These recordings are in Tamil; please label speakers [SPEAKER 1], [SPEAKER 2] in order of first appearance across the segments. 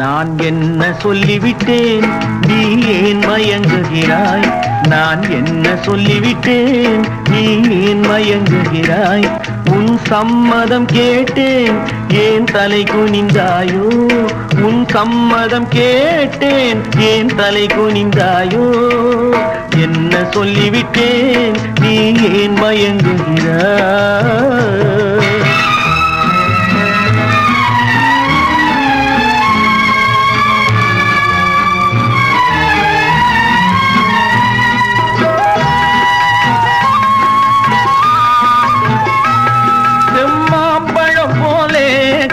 [SPEAKER 1] நான் என்ன சொல்லிவிட்டேன்? நீ ஏன் மயங்குகிறாய்? நான் என்ன சொல்லிவிட்டேன்? நீ ஏன் மயங்குகிறாய்? உன் சம்மதம் கேட்டேன். ஏன் தலை குனிந்தாயோ? உன் சம்மதம் கேட்டேன். ஏன் தலை குனிந்தாயோ? என்ன சொல்லிவிட்டேன்? நீ ஏன் மயங்குகிறாய்?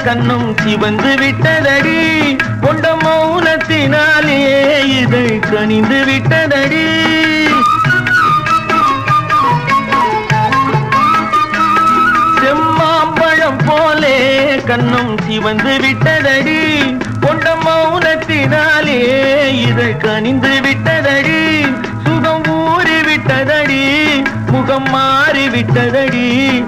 [SPEAKER 1] கண்ணும் சிவந்து விட்டதடி. கொண்ட மௌனத்தினாலே இதை கணிந்து விட்டதடி. செம்மாம்பழம் போலே கண்ணும் சிவந்து விட்டதடி. கொண்ட மௌனத்தினாலே இதை கணிந்து விட்டதடி. சுகம் ஊறி விட்டதடி முகம் மாறி விட்டதடி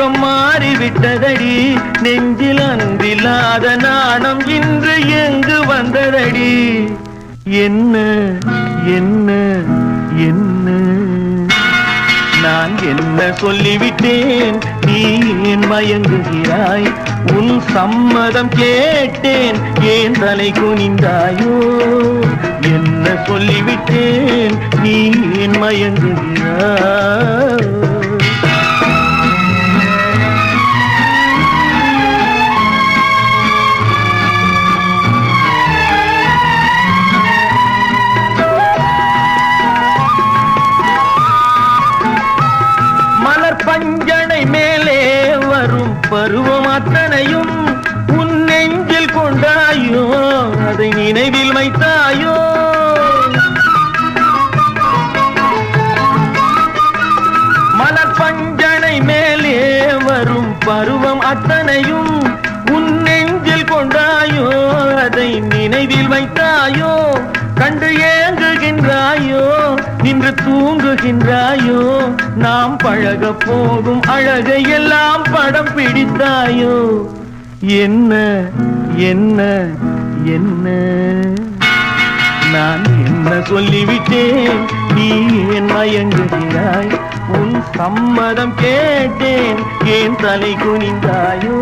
[SPEAKER 1] முகம் மாறிவிட்டதடி. நெஞ்சில் அன்பில்லாத நாணம் இன்று எங்கு வந்ததடி. என்ன என்ன என்ன? நான் என்ன சொல்லிவிட்டேன்? நீ ஏன் மயங்குகிறாய்? உன் சம்மதம் கேட்டேன். ஏன் தலை குனிந்தாயோ? என்ன சொல்லிவிட்டேன்? நீ ஏன் மயங்குகிறாய்? பருவம் அத்தனையும் உன் நெஞ்சில் கொண்டாயோ அதை நினைவில் வைத்தாயோ. மலர் பஞ்சனை மேலே வரும் பருவம் அத்தனையும் உன் நெஞ்சில் கொண்டாயோ அதை நினைவில் வைத்தாயோ. கண்டு ஏ என்று தூங்குகின்றாயோ? நாம் பழக போகும் அழகை எல்லாம் படம் பிடித்தாயோ? என்ன என்ன என்ன? நான் என்ன சொல்லிவிட்டேன்? நீ ஏன் மயங்குகிறாய்? உன் சம்மதம் கேட்டேன். ஏன் தலை குனிந்தாயோ?